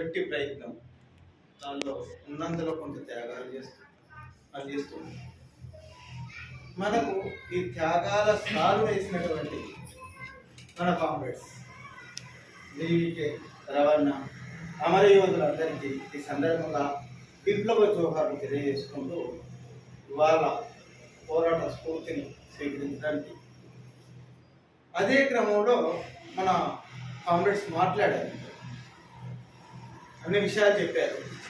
గట్టి ప్రయత్నం. దానిలో ఉన్నంతలో కొంత త్యాగాలు చేస్తూ అది చేస్తుంది మనకు ఈ త్యాగాల సాలు వేసినటువంటి మన కామ్రేడ్స్ దీవికే రవణ అమరయోధులందరికీ ఈ సందర్భంగా విప్లవ జోహార్లు తెలియజేసుకుంటూ వాళ్ళ పోరాట స్ఫూర్తిని స్వీకరించడానికి. అదే క్రమంలో మన కామ్రేడ్స్ మాట్లాడారు. అనే విషయాలు చెప్పారు.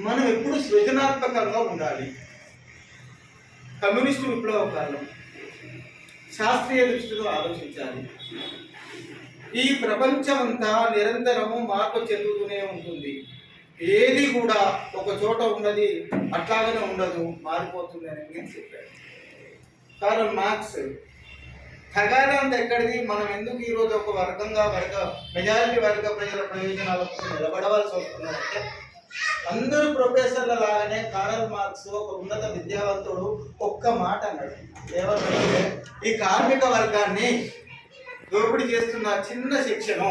మనం ఎప్పుడు సృజనాత్మకంగా ఉండాలి. కమ్యూనిస్టు విప్లవకాలం శాస్త్రీయ దృష్టిలో ఆలోచించాలి. ఈ ప్రపంచం అంతా నిరంతరము మార్పు చెందుతూనే ఉంటుంది. ఏది కూడా ఒక చోట ఉన్నది అట్లాగనే ఉండదు మారిపోతుంది అని నేను చెప్పాను. కారణం మార్క్స్. తగాదంత ఎక్కడిది? మనం ఎందుకు ఈరోజు ఒక వర్గంగా వర్గ మెజారిటీ వర్గ ప్రజల ప్రయోజనాల కోసం నిలబడవలసి వస్తుందంటే అందరూ ప్రొఫెసర్ల లాగానే కారల్ మార్క్స్ ఒక ఉన్నత విద్యావంతుడు ఒక్క మాట అన్నాడు. ఏమంటే ఈ కార్మిక వర్గాన్ని దోపిడీ చేస్తున్న చిన్న శిక్షను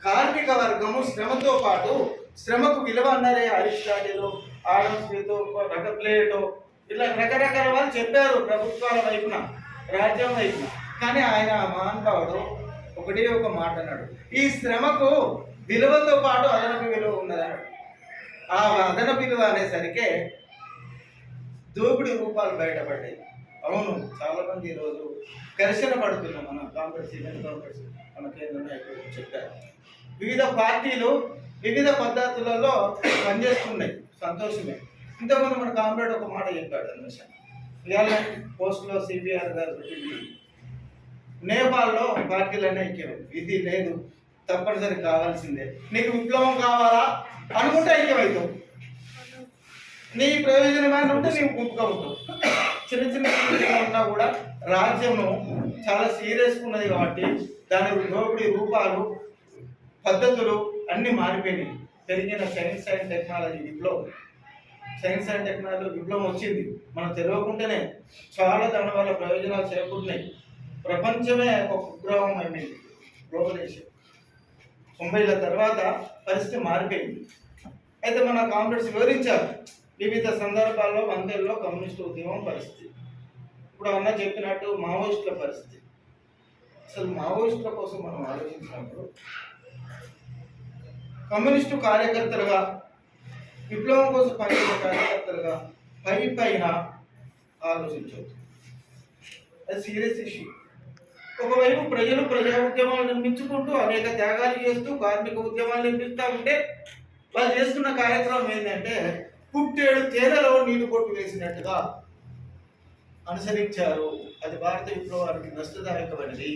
కార్మిక వర్గము శ్రమతో పాటు శ్రమకు విలువ అన్నారే అరిస్టాటిల్ ఆడమ్ స్మిత్ రక ప్లేటో ఇలా రకరకాల వాళ్ళు చెప్పారు ప్రభుత్వాల వైపున రాజ్యం వైపున. కానీ ఆయన మహానుభావుడు ఒకటే ఒక మాట అన్నాడు. ఈ శ్రమకు విలువతో పాటు అదనపు విలువ ఉన్నదన్నాడు. ఆ అదనపు విలువ అనేసరికి దోపిడీ రూపాలు బయటపడ్డాయి. అవును చాలా మంది ఈరోజు ఘర్షణ పడుతున్నాం మన. కాంగ్రెస్ సీనియర్ కాంగ్రెస్ మన కేంద్రంలో నాయకులు చెప్పారు. వివిధ పార్టీలు వివిధ పద్ధతులలో పనిచేస్తున్నాయి. సంతోషమే. ఇంతకుముందు మన కామ్రేడ్ ఒక మాట చెప్పాడు అన్వేషణ ఇవాళ పోస్ట్లో సిపిఆర్ గారు పెట్టింది. నేపాల్లో పార్టీలన్నీ ఐక్యం ఇది లేదు. తప్పనిసరి కావాల్సిందే. నీకు విప్లవం కావాలా? అనుకుంటే ఐక్యమవుతావు. నీ ప్రయోజనమైన ఉంటే నీవు గుంపుగా ఉంటావు చిన్న చిన్న ఉన్నా కూడా రాజ్యము చాలా సీరియస్ ఉన్నది కాబట్టి దాని దోపిడీ రూపాలు పద్ధతులు అన్నీ మారిపోయినాయి. పెరిగిన సైన్స్ అండ్ టెక్నాలజీ విప్లవం. సైన్స్ అండ్ టెక్నాలజీ విప్లవం వచ్చింది. మనం తెలియకుండానే చాలా దాని వల్ల ప్రయోజనాలు చేకూరున్నాయి ప్రపంచమే ఒక కుగ్రహం అయిపోయింది గ్లోబలైజేషన్ తొంభైల తర్వాత పరిస్థితి మారిపోయింది. అయితే మన కాంగ్రెస్ వివరించారు వివిధ సందర్భాల్లో మందిర్లో కమ్యూనిస్టు ఉద్యమం పరిస్థితి. ఇప్పుడు అన్న చెప్పినట్టు మావోయిస్టుల పరిస్థితి. అసలు మావోయిస్టుల కోసం మనం ఆలోచించినప్పుడు కమ్యూనిస్టు కార్యకర్తలుగా విప్లవం కోసం పనిచేసే కార్యకర్తలుగా పై పైన ఆలోచించవచ్చు అది సీరియస్ ఇష్యూ ఒకవైపు ప్రజలు ప్రజా ఉద్యమాలు నిర్మించుకుంటూ అనేక త్యాగాలు చేస్తూ కార్మిక ఉద్యమాలు నిర్మిస్తూ ఉంటే వాళ్ళు చేస్తున్న కార్యక్రమం ఏంటంటే పుట్టేడు తేనెలో నీళ్ళు కొట్టు వేసినట్టుగా అనుసరించారు. అది భారత విప్లవానికి నష్టదాయకమైనది.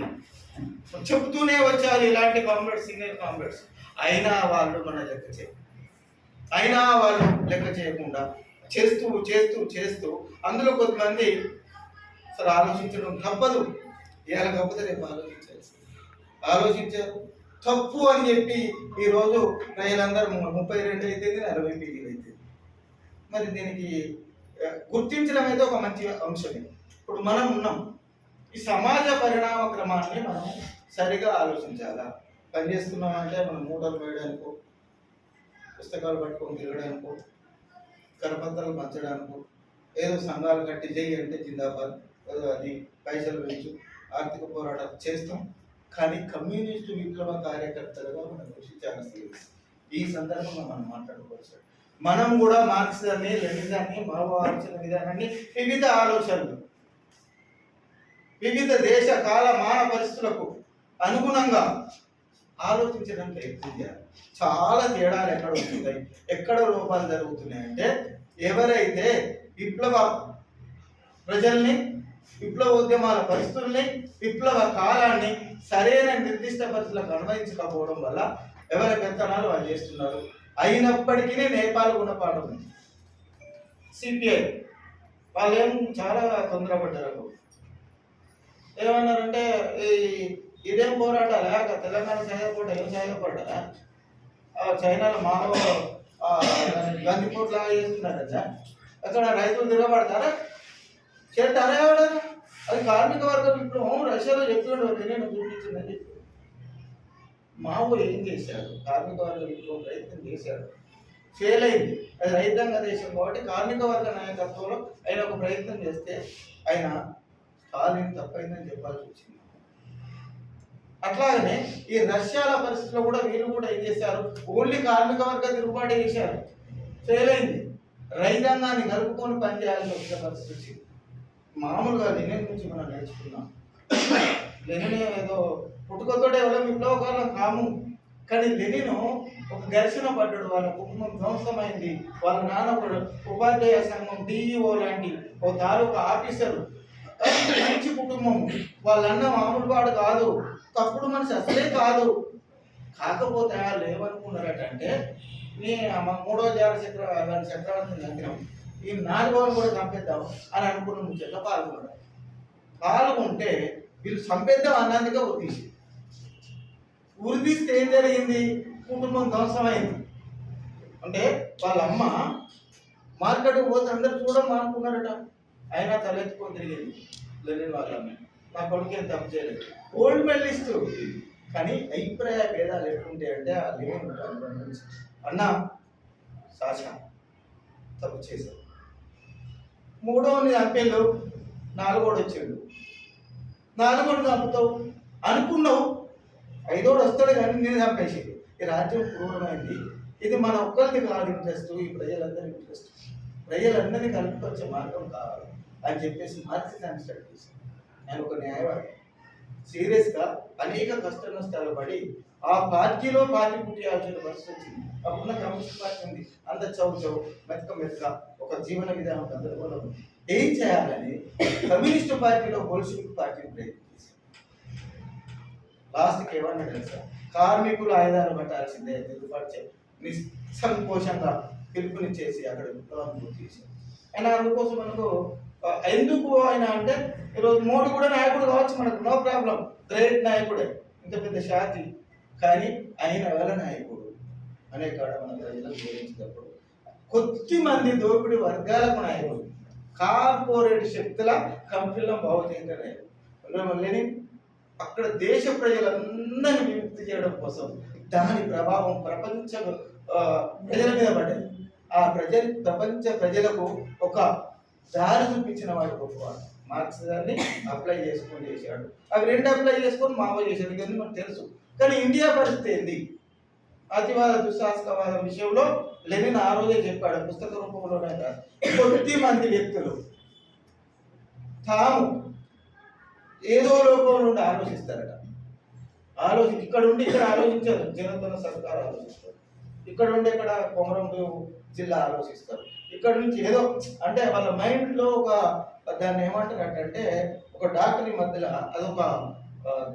చెబుతూనే వచ్చారు ఇలాంటి కామ్రేడ్స్ సీనియర్ కామ్రేడ్స్. అయినా వాళ్ళు మన లెక్క చేయ అయినా వాళ్ళు లెక్క చేయకుండా చేస్తూ చేస్తూ చేస్తూ అందులో కొంతమంది అసలు ఆలోచించడం తప్పదు. ఇవాళ కాకపోతే రేపు ఆలోచించాలి. ఆలోచించారు తప్పు అని చెప్పి ఈరోజు ప్రజలందరూ ముప్పై రెండు అయితే నలభై పీడీలు అయితే మరి దీనికి గుర్తించడం అయితే ఒక మంచి అంశమే. ఇప్పుడు మనం ఉన్నాం. ఈ సమాజ పరిణామ క్రమాన్ని మనం సరిగా ఆలోచించాలా? పనిచేస్తున్నామంటే మనం మూటలు వేయడానికో పుస్తకాలు పట్టుకొని తిరగడానికో కరపత్రాలు పంచడానికో ఏదో సంఘాలు కట్టి చేయి అంటే జిందాబాద్ అది పైసలు పెంచు ఆర్థిక పోరాటం చేస్తాం కానీ కమ్యూనిస్టు విప్లవ కార్యకర్తలుగా మనం కృషి చాలా serious. ఈ సందర్భంగా మనం మాట్లాడుకోవచ్చు మనం కూడా మార్క్సిజాన్ని లెనిజాన్ని మావోవాల్సిన విధానాన్ని వివిధ ఆలోచనలు వివిధ దేశ కాల మాన పరిస్థితులకు అనుగుణంగా ఆలోచించడం ప్రయత్నం చేయాలి చాలా తేడాలు ఎక్కడ వస్తున్నాయి ఎక్కడ లోపాలు జరుగుతున్నాయి అంటే ఎవరైతే విప్లవ ప్రజల్ని విప్లవ ఉద్యమాల పరిస్థితుల్ని విప్లవ కాలాన్ని సరైన నిర్దిష్ట పరిస్థితులకు అన్వయించకపోవడం వల్ల ఎవరి పెత్తనాలు వాళ్ళు చేస్తున్నారు? అయినప్పటికీ నేపాల్ గుణపాఠం ఉంది. సిపిఐ. వాళ్ళు ఏం చాలా తొందరపడ్డారు ఏమన్నారంటే ఈ ఇదేం పోరాటాలా? తెలంగాణ సహాయపడ్డా ఏం సహాయపడ్డా ఆ చైనాలో మానవ గందిపోట్లాగా గందిపూర్ లాగా చేస్తున్నారట. అక్కడ రైతులు తిరగబడతారా చేస్తారా అనేవాడు అది కార్మిక వర్గం ఇప్పుడు రష్యాలో చెప్తున్నాడు నేను చూపించిందని. చెప్పి మావో ఏం చేశాడు? కార్మిక వర్గం ఇప్పుడు ప్రయత్నం చేశాడు. ఫెయిల్ అయింది. అది రైతాంగ దేశం కాబట్టి కార్మిక వర్గ నాయకత్వంలో ఆయన ఒక ప్రయత్నం చేస్తే ఆయన స్టాలిన్ తప్పైందని చెప్పాల్సి వచ్చింది. అట్లాగనే ఈ రష్యాల పరిస్థితిలో కూడా వీళ్ళు కూడా ఏం చేశారు? ఓన్లీ కార్మిక వర్గ తిరుగుబాటు చేశారు. ఫెయిల్ అయింది. రైతాంగాన్ని కలుపుకొని పనిచేయాల్సి వచ్చిన పరిస్థితి వచ్చింది. మామూలుగా లెనిన్ నుంచి మనం నేర్చుకున్నాం లెనిన్ ఏదో పుట్టుకతోటే ఎవరైనా విప్లవకాలం కాము. కానీ లెనిన్ ఒక ఘర్షణ పడ్డాడు వాళ్ళ కుటుంబం ధ్వంసమైంది. వాళ్ళ నాన్న కూడా ఉపాధ్యాయ సంఘం డిఈఓ లాంటి ఒక తాలూకా ఆఫీసరు. మంచి కుటుంబం. వాళ్ళన్న మామూలు వాడు కాదు. తప్పుడు మనిషి అసలే కాదు. కాకపోతే వాళ్ళు ఏమనుకున్నారట అంటే నేను మూడో జాల చక్ర చక్రవర్తి దగ్గర ఈ నాలుగోని కూడా చంపేద్దాం అని అనుకున్న ముచ్చట్లో పాల్గొన్నారు పాల్గొంటే వీళ్ళు చంపేద్దాం అన్నందుకే ఉద్దేశం ఉరిదీస్తే ఏం జరిగింది? కుటుంబం ధ్వంసమైంది. అంటే వాళ్ళ అమ్మ మార్కెట్కి పోతే అందరు చూడడం అనుకున్నారట. అయినా తలెత్తుకొని తిరిగింది లెనిన్ వాళ్ళ అమ్మ. నా కొడుకు ఏం తప్పు చేయలేదు. గోల్డ్ మెడలిస్ట్ కానీ అభిప్రాయ భేదాలు ఎట్లుంటాయి అంటే ఆ లెనిన్ అన్న సాచా తప్పు చేశారు మూడోని చంపేళ్ళు నాలుగోడు వచ్చాడు. నాలుగోడు చంపుతావు అనుకున్నావు. ఐదోడు వస్తాడు కానీ నేను చంపేసి ఈ రాజ్యం క్రూరమైంది. ఇది మన ఒక్కరిది కాదు ఇంట్రెస్ట్ ఈ ప్రజలందరి ఇంట్రెస్ట్ ప్రజలందరినీ కలుపుకొచ్చే మార్గం కావాలి అని చెప్పేసి మార్క్సిజాన్ని స్టార్ట్ చేశాను నేను ఒక న్యాయవాది. సీరియస్గా అనేక కష్ట నష్టాలు పడి ఆ పార్టీలో పార్టీ పుట్టియాల్సిన పరిస్థితి వచ్చింది. అప్పుడున్న కమ్యూనిస్ట్ పార్టీ ఉంది. అంత చౌ చౌ మెతక మెతక జీవన విధానం గందరగోళం ఏం చేయాలని కమ్యూనిస్ట్ పార్టీలో బోల్షివిక్ పార్టీని ప్రయత్నం చేశాను లాస్ట్కి ఏమన్నా తెలుసా? కార్మికులు ఆయుధాలు పట్టాల్సిందే తిరుగుబాటు చేయాలి నిస్సంకోచంగా పిలుపునిచ్చేసి అక్కడ విప్లవం పూర్తి చేశారు. ఆయన అందుకోసం మనకు ఎందుకు ఆయన అంటే ఈరోజు మోడీ కూడా నాయకుడు కావచ్చు మనకు నో ప్రాబ్లం. గ్రేట్ నాయకుడే ఇంత పెద్ద శాతి కానీ ఆయన వల్ల నాయకుడు. అనే కాడ మన ప్రజలకు వివరించినప్పుడు కొద్ది మంది దోపిడీ వర్గాలకు నాయకుడు కార్పొరేట్ శక్తుల కంపెనీలను బాగు చేయడం అక్కడ దేశ ప్రజలందరినీ విముక్తి చేయడం కోసం దాని ప్రభావం ప్రపంచ ప్రజల మీద పడ్డది ఆ ప్రజ ప్రపంచ ప్రజలకు ఒక దారి చూపించిన వాడు గొప్పవాడు. మార్క్స్ దాన్ని అప్లై చేసుకొని చేశాడు. అవి రెండు అప్లై చేసుకొని మావో చేశాడు. ఇవన్నీ మనకు తెలుసు. కానీ ఇండియా పరిస్థితి ఏంది? అతివాద దుస్సాహసవాదం విషయంలో లెనిన్ ఆ రోజే చెప్పాడు పుస్తక రూపంలోనే కాదు కొద్ది మంది వ్యక్తులు తాము ఏదో లోపం నుండి ఆలోచిస్తారట. ఆలోచి ఇక్కడ ఉండి ఇక్కడ ఆలోచించారు జనతన సర్కారు ఆలోచిస్తారు. ఇక్కడ ఉండి ఇక్కడ కొమరంభీం జిల్లా ఆలోచిస్తారు. ఇక్కడ నుంచి ఏదో అంటే వాళ్ళ మైండ్లో ఒక దాన్ని ఏమంటారు అంటే ఒక డాక్టర్ ఈ మధ్యలో అదొక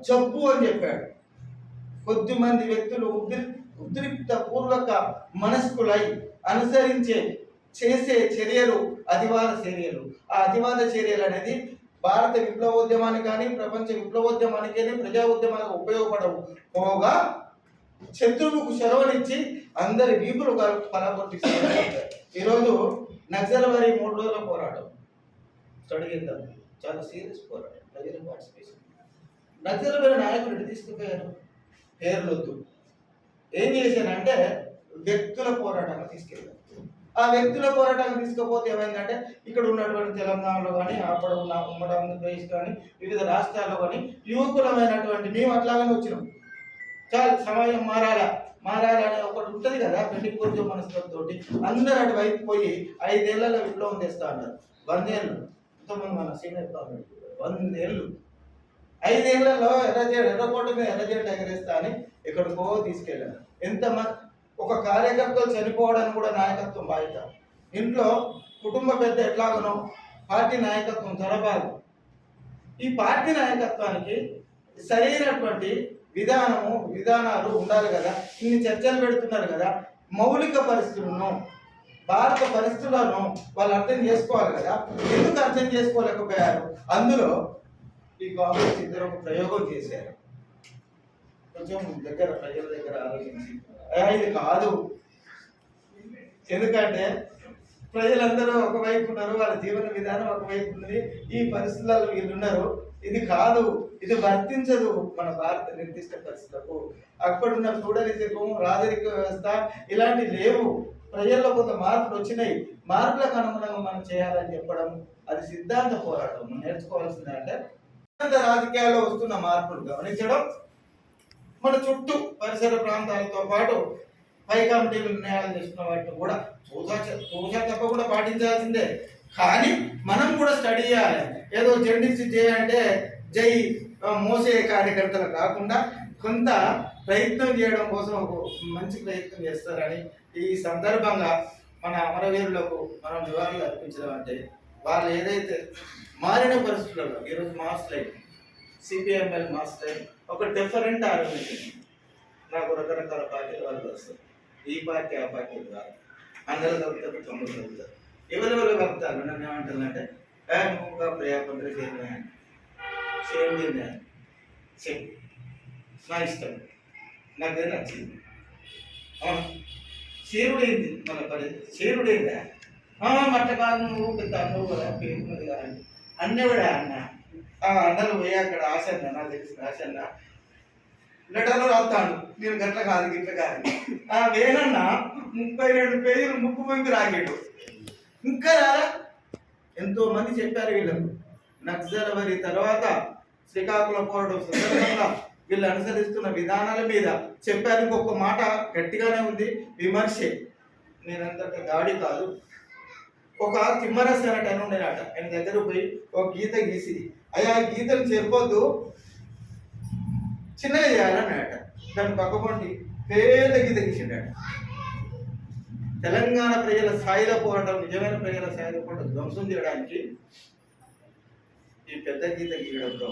జబ్బు అని చెప్పాడు. కొద్ది మంది వ్యక్తులు ఉద్రి ఉద్రిక్త పూర్వక మనస్కులై అనుసరించే చేసే చర్యలు అతివాద చర్యలు. ఆ అతివాద చర్యలు అనేది భారత విప్లవోద్యమానికి కానీ ప్రపంచ విప్లవోద్యమానికి కానీ ప్రజా ఉద్యమానికి ఉపయోగపడవు. పోగా శత్రువుకు శరవనిచ్చి అందరి వీపులు పలగొట్టిస్తారు ఈరోజు నక్సలవరి మూడు రోజుల పోరాటం. స్టడీ చాలా సీరియస్ పోరాటం. ప్రజల పార్టిసిపేషన్. నక్సలవరి నాయకులు ఎటు తీసుకుపోయారు? పేర్లొద్దు. ఏం చేశానంటే వ్యక్తుల పోరాటాన్ని తీసుకెళ్ళాను. ఆ వ్యక్తుల పోరాటాన్ని తీసుకపోతే ఏమైందంటే ఇక్కడ ఉన్నటువంటి తెలంగాణలో కానీ అక్కడ ఉన్న ఉమ్మడి ఆంధ్రప్రదేశ్ కానీ వివిధ రాష్ట్రాల్లో కానీ యువకులమైనటువంటి మేము అట్లాగనే వచ్చినాం. చాలా సమయం మారాలా? మారాలా అనే ఒకటి ఉంటుంది కదా పెళ్ళి పూర్తి మనస్తోటి అందరూ అటు వైపు పోయి ఐదేళ్ళలో విప్లవం తెస్తా అన్నారు. వందేళ్ళు. ఇంతమంది మన సీనియర్ వందేళ్ళు. ఐదేళ్ళలో ఎర్రజెండ ఎర్రకోట మీద ఎర్రజెండ ఎగరేస్తా అని ఎక్కడికో తీసుకెళ్ళారు. ఎంత ఒక కార్యకర్తలు చనిపోవడానికి కూడా నాయకత్వం బాధ్యత. ఇంట్లో కుటుంబ పెద్ద ఎట్లాగనో పార్టీ నాయకత్వం జరపాలి ఈ పార్టీ నాయకత్వానికి సరైనటువంటి విధానము విధానాలు ఉండాలి కదా. ఇన్ని చర్చలు పెడుతున్నారు కదా. మౌలిక పరిస్థితులను భారత పరిస్థితులను వాళ్ళు అర్థం చేసుకోవాలి కదా. ఎందుకు అర్థం చేసుకోలేకపోయారు? అందులో ఈ కాంగ్రెస్ ఇద్దరు ఒక ప్రయోగం చేశారు. కొంచెం దగ్గర ప్రజల దగ్గర ఆలోచించి. ఇది కాదు. ఎందుకంటే ప్రజలందరూ ఒకవైపు ఉన్నారు వాళ్ళ జీవన విధానం ఒకవైపు ఉంది ఈ పరిస్థితులలో వీళ్ళు ఉన్నారు. ఇది కాదు ఇది వర్తించదు మన భారత నిర్దిష్ట పరిస్థితులకు. అక్కడున్న ఫ్యూడలిజం రాజరిక వ్యవస్థ ఇలాంటి లేవు. ప్రజల్లో కొంత మార్పులు వచ్చినాయి. మార్పులకు అనుగుణంగా మనం చేయాలని చెప్పడం అది సిద్ధాంత పోరాటం. నేర్చుకోవాల్సిందే అంటే రాజకీయాల్లో వస్తున్న మార్పులు గమనించడం మన చుట్టూ పరిసర ప్రాంతాలతో పాటు పై కమిటీలు నిర్ణయాలు చేస్తున్న వాటిని కూడా చూసా చూసా కూడా పాటించాల్సిందే. కానీ మనం కూడా స్టడీ చేయాలి. ఏదో జెండిసి అంటే జై మోసే కార్యకర్తలు కాకుండా కొంత ప్రయత్నం చేయడం కోసం ఒక మంచి ప్రయత్నం చేస్తారని ఈ సందర్భంగా మన అమరవీరులకు మనం నివాళులు అర్పించడం అంటే వాళ్ళు ఏదైతే మారిన పరిస్థితులలో ఈరోజు mass life C P M L master ఒక డిఫరెంట్ ఆర్గనైజేషన్ నాకు రకరకాల పార్టీలు వాళ్ళు వస్తారు. ఈ పార్టీ ఆ పార్టీ కాదు. అందరూ కలుగుతారు తొమ్మిది కలుగుతారు ఎవరెవరు కలుగుతారు నన్ను ఏమంటారంటే "ఏ, నువ్వు ఒక ప్రయాపంత్ర సేమ్ నేను సేమ్ నా ఇష్టం. నాకేదో నచ్చింది. అవును? చీరుడైంది మన పని. చీరుడైందా? మట్ట కాదు నువ్వు పెద్ద నువ్వు కదా పేరున్నది కదా అని అన్నవిడా అన్న. అన్నలు పోయి అక్కడ ఆశన్న నాకు తెలిసిన ఆశన్న. లెటర్లో రాస్తాను నేను గట్ల కాదు గిట్ల కాదు. ఆ వేనన్న ముప్పై రెండు పేజీలు ముక్కు పొంగి రాగాడు. ఇంకా రారా ఎంతో మంది చెప్పారు వీళ్ళకు. నక్సలవరి తర్వాత శ్రీకాకుళం పోరాటం సందర్భంగా వీళ్ళు అనుసరిస్తున్న విధానాల మీద చెప్పారు. ఇంకొక మాట గట్టిగానే ఉంది విమర్శే. నేనంతట గాడి కాదు. ఒక తిమ్మరస్ అనేటను అని ఉండేనట. ఆయన దగ్గర పోయి ఒక గీత గీసి అయ్యా ఆ చెప్పొద్దు. చిన్నగా చేయాలన్నాడట దాని పక్కపండి పేద గీత గీసిండట. తెలంగాణ ప్రజల స్థాయిలో పోరాటం నిజమైన ప్రజల స్థాయిలో పోరాటం ధ్వంసం చేయడానికి ఈ పెద్ద గీత గీయడంతో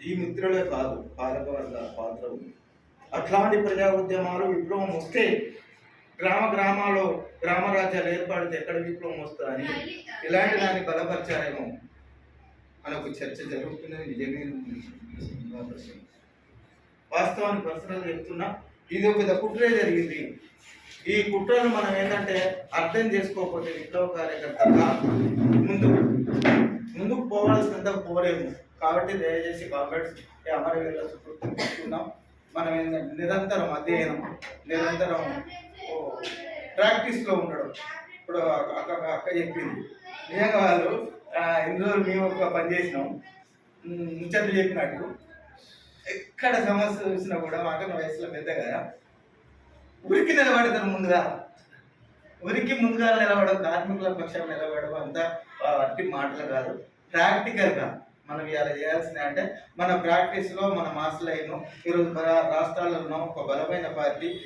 ఈ మిత్రులే కాదు పాలకవర్గ పాత్ర ఉంది అట్లాంటి ప్రజా ఉద్యమాలు విప్లవం వస్తే గ్రామ గ్రామాల్లో గ్రామ రాజ్యాలు ఏర్పడితే ఎక్కడ విప్లవం వస్తుందని ఇలాంటి దాన్ని బలపరిచారేమో మనకు చర్చ జరుగుతున్నది నిజమే వాస్తవాన్ని పర్సనల్ చెప్తున్నా. ఇది ఒక కుట్రే జరిగింది. ఈ కుట్రను మనం ఏంటంటే అర్థం చేసుకోకపోతే విప్లవ కార్యకర్తగా ముందు ముందుకు పోవాల్సినంత పోలేము. కాబట్టి దయచేసి కామెంట్స్ అమరవీరుల సుకృతం తీసుకున్నాం మనం ఏంటంటే నిరంతరం అధ్యయనం నిరంతరం ప్రాక్టీస్లో ఉండడం. ఇప్పుడు అక్క అక్క చెప్పింది. నిజంగా వాళ్ళు ఇన్ని రోజులు మేము ఒక పని చేసినాం. ముచ్చట్లు చెప్పినట్టు. ఎక్కడ సమస్య చూసినా కూడా మాకు వయసులో పెద్ద కదా. ఉరికి నిలబడతారు ముందుగా. ఉరికి ముందుగా నిలబడడం కార్మికుల పక్షం నిలబడడం అంతా అట్టి మాటలు కాదు. ప్రాక్టికల్గా మనం ఇలా చేయాల్సింది అంటే మన ప్రాక్టీస్లో మన మాస్టర్ అయిన. ఈరోజు మన రాష్ట్రాల్లో ఉన్నాం. ఒక బలమైన పార్టీ.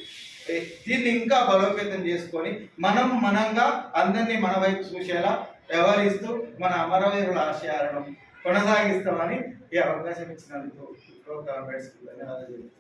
దీన్ని ఇంకా బలోపేతం చేసుకొని మనం మనంగా అందరినీ మన వైపు చూసేలా వ్యవహరిస్తూ మన అమరవీరుల ఆశయాలను కొనసాగిస్తామని ఈ అవకాశం ఇచ్చినందుకు ధన్యవాదాలు